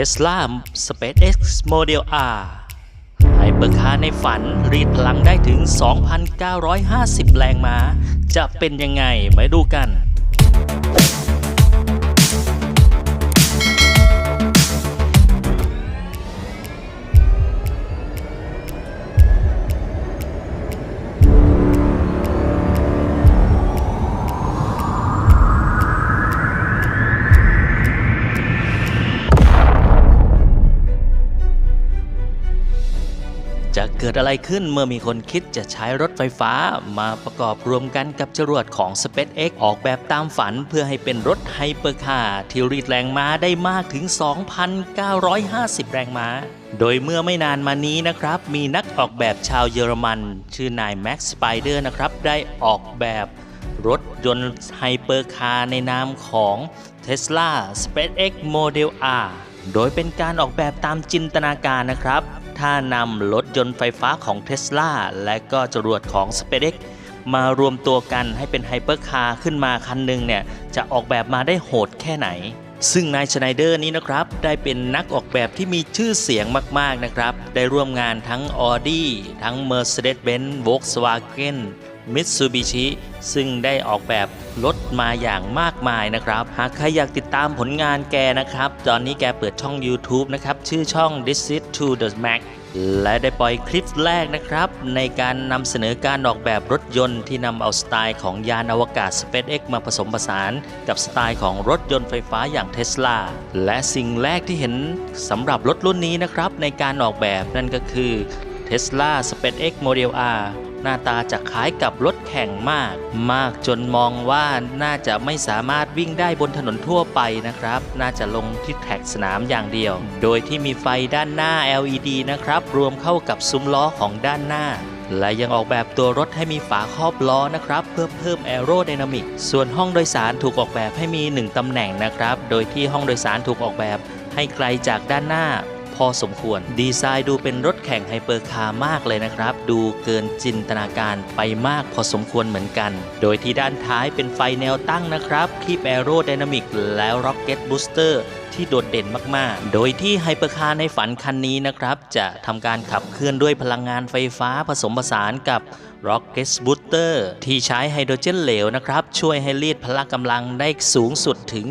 Tesla SpaceX Model R ไฮเปอร์คาร์ในฝันรีดพลังได้ถึง 2,950 แรงม้า จะเป็นยังไงไปดูกัน อะไรขึ้นเมื่อมีคนคิดจะใช้รถไฟฟ้า มาประกอบรวมกันกับจรวดของ SpaceX ออกแบบตามฝันเพื่อให้เป็นรถไฮเปอร์คาร์ที่รีดแรงม้าได้มากถึง 2,950 แรงม้า โดยเมื่อไม่นานมานี้นะครับ มีนักออกแบบชาวเยอรมัน ชื่อนายแม็กซ์สไปเดอร์นะครับ ได้ออกแบบรถยนต์ไฮเปอร์คาร์ในนามของ Tesla SpaceX Model R โดยเป็นการออกแบบตามจินตนาการนะครับ ถ้านำรถยนต์ไฟฟ้าของเท s l a และก็จรวดของ SpaceX มารวมตัวกันให้เป็นไฮเปอร์คาร์ขึ้นมาคันหนึ่งเนี่ย จะออกแบบมาได้โหดแค่ไหน ซึ่งนายชไนเดอร์นี้นะครับ ได้เป็นนักออกแบบที่มีชื่อเสียงมาก ๆ นะครับ ได้ร่วมงานทั้ง Audi ทั้ง Mercedes-Benz Volkswagen มิตซูบิชิซึ่งได้ออกแบบรถมาอย่างมากมายนะครับ หากใครอยากติดตามผลงานแกนะครับ ตอนนี้แกเปิดช่อง YouTube นะครับ ชื่อช่อง This is to the Max และได้ปล่อยคลิปแรกนะครับ ในการนำเสนอการออกแบบรถยนต์ที่นำเอาสไตล์ของยานอวกาศ SpaceX มาผสมผสานกับสไตล์ของรถยนต์ไฟฟ้าอย่าง Tesla และสิ่งแรกที่เห็นสำหรับรถรุ่นนี้นะครับ ในการออกแบบนั่นก็คือ Tesla SpaceX Model R หน้าตาจะคล้ายกับรถแข่งมาก มากจนมองว่าน่าจะไม่สามารถวิ่งได้บนถนนทั่วไปนะครับ น่าจะลงที่แท็กสนามอย่างเดียว โดยที่มีไฟด้านหน้า LED นะครับ รวมเข้ากับซุ้มล้อของด้านหน้าและยังออกแบบตัวรถให้มีฝาครอบล้อนะครับ เพื่อเพิ่มแอโร d y นามิก ส่วนห้องโดยสารถูกออกแบบให้มี 1 ตำแหน่งนะครับ โดยที่ห้องโดยสารถูกออกแบบให้ไกลจากด้านหน้า พอสมควร ดีไซน์ดูเป็นรถแข่งไฮเปอร์คาร์มากเลยนะครับ ดูเกินจินตนาการไปมากพอสมควรเหมือนกัน โดยที่ด้านท้ายเป็นไฟแนวตั้งนะครับคีบแอโรไดนามิกแล้ว Rocket Booster ที่โดดเด่นมากๆ โดยที่ไฮเปอร์คาร์ในฝันคันนี้นะครับ จะทำการขับเคลื่อนด้วยพลังงานไฟฟ้าผสมผสานกับ Rocket Booster ที่ใช้ไฮโดรเจนเหลวนะครับ ช่วยให้รีดพละกำลังได้สูงสุดถึง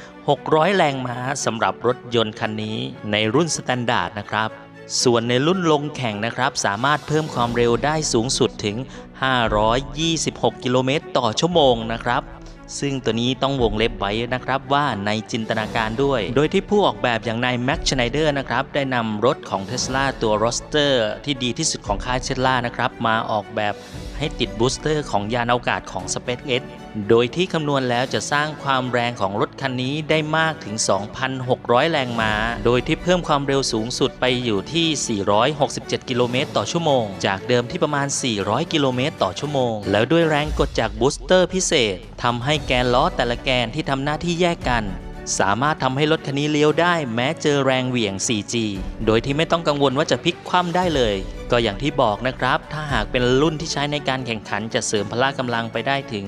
2,600 แรงม้าสำหรับรถยนต์คันนี้ในรุ่นสแตนดาร์ดนะครับส่วนในรุ่นลงแข่งนะครับ สามารถเพิ่มความเร็วได้สูงสุดถึง 526 กิโลเมตรต่อชั่วโมงนะครับ ซึ่งตัวนี้ต้องวงเล็บไว้นะครับว่าในจินตนาการด้วย โดยที่ผู้ออกแบบอย่างนายแม็กชไนเดอร์นะครับได้นำรถของเทสลาตัวโรสเตอร์ที่ดีที่สุดของค่ายเทสลานะครับมาออกแบบให้ติดบูสเตอร์ของยานอวกาศของ SpaceX โดยที่คำนวณแล้วจะสร้างความแรงของรถคันนี้ได้มากถึง 2,600 แรงม้า โดยที่เพิ่มความเร็วสูงสุดไปอยู่ที่ 467 กิโลเมตรต่อชั่วโมง จากเดิมที่ประมาณ 400 กิโลเมตรต่อชั่วโมง แล้วด้วยแรงกดจากบูสเตอร์พิเศษทำให้แกนล้อแต่ละแกนที่ทำหน้าที่แยกกัน สามารถทำให้รถคันนี้เลี้ยวได้แม้เจอแรงเหวี่ยง 4G โดยที่ไม่ต้องกังวลว่าจะพลิกคว่ำได้เลย ก็อย่างที่บอกนะครับ ถ้าหากเป็นรุ่นที่ใช้ในการแข่งขันจะเสริมพละกำลังไปได้ถึง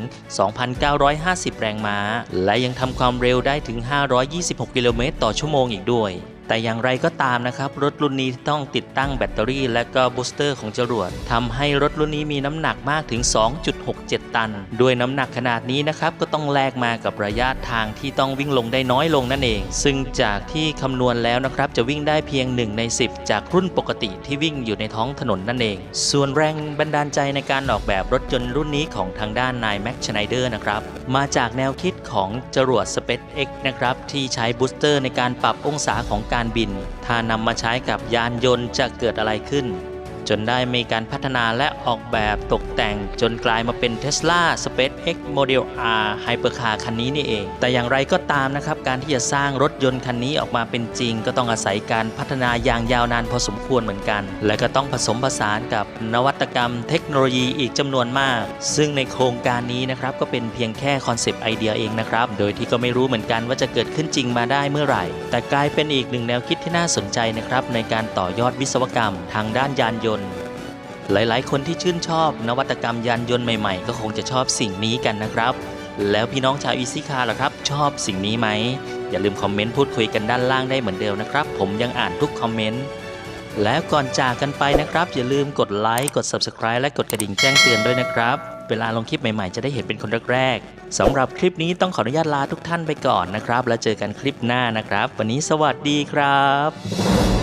2,950 แรงม้า และยังทำความเร็วได้ถึง 526 กิโลเมตรต่อชั่วโมงอีกด้วย แต่อย่างไรก็ตามนะครับรถรุ่นนี้ต้องติดตั้งแบตเตอรี่และก็บูสเตอร์ของจรวดทำให้รถรุ่นนี้มีน้ำหนักมากถึง 2.67 ตัน ด้วยน้ำหนักขนาดนี้นะครับก็ต้องแลกมากับระยะทางที่ต้องวิ่งลงได้น้อยลงนั่นเอง ซึ่งจากที่คำนวณแล้วนะครับจะวิ่งได้เพียง 1 ใน 10 จากรุ่นปกติที่วิ่งอยู่ในท้องถนนนั่นเอง ส่วนแรงบันดาลใจในการออกแบบรถยนต์รุ่นนี้ของทางด้านนายแม็กชไนเดอร์นะครับมาจากแนวคิดของจรวด SpaceX นะครับที่ใช้บูสเตอร์ในการปรับองศาของการบิน ถ้านำมาใช้กับยานยนต์จะเกิดอะไรขึ้น จนได้มีการพัฒนาและออกแบบตกแต่งจนกลายมาเป็น Tesla SpaceX Model R Hypercar คันนี้นี่เอง แต่อย่างไรก็ตามนะครับ การที่จะสร้างรถยนต์คันนี้ออกมาเป็นจริง ก็ต้องอาศัยการพัฒนาอย่างยาวนานพอสมควรเหมือนกัน และก็ต้องผสมผสานกับนวัตกรรมเทคโนโลยีอีกจำนวนมาก ซึ่งในโครงการนี้นะครับก็เป็นเพียงแค่คอนเซปต์ไอเดียเองนะครับ โดยที่ก็ไม่รู้เหมือนกันว่าจะเกิดขึ้นจริงมาได้เมื่อไหร่ แต่กลายเป็นอีกหนึ่งแนวคิดที่น่าสนใจนะครับในการต่อยอดวิศวกรรม ทางด้านยานยนต์ หลายๆ คนที่ชื่นชอบนวัตกรรมยานยนต์ใหม่ๆ ก็คงจะชอบสิ่งนี้กันนะครับ แล้วพี่น้องชาวอีซิคาล่ะครับ ชอบสิ่งนี้ไหม อย่าลืมคอมเมนต์พูดคุยกันด้านล่างได้เหมือนเดิมนะครับ ผมยังอ่านทุกคอมเมนต์ แล้วก่อนจากกันไปนะครับ อย่าลืมกดไลค์กด Subscribe และกดกระดิ่งแจ้งเตือนด้วยนะครับ เวลาลงคลิปใหม่ๆ จะได้เห็นเป็นคนแรกๆสำหรับคลิปนี้ต้องขออนุญาตลาทุกท่านไปก่อนนะครับ แล้วเจอกันคลิปหน้านะครับ วันนี้สวัสดีครับ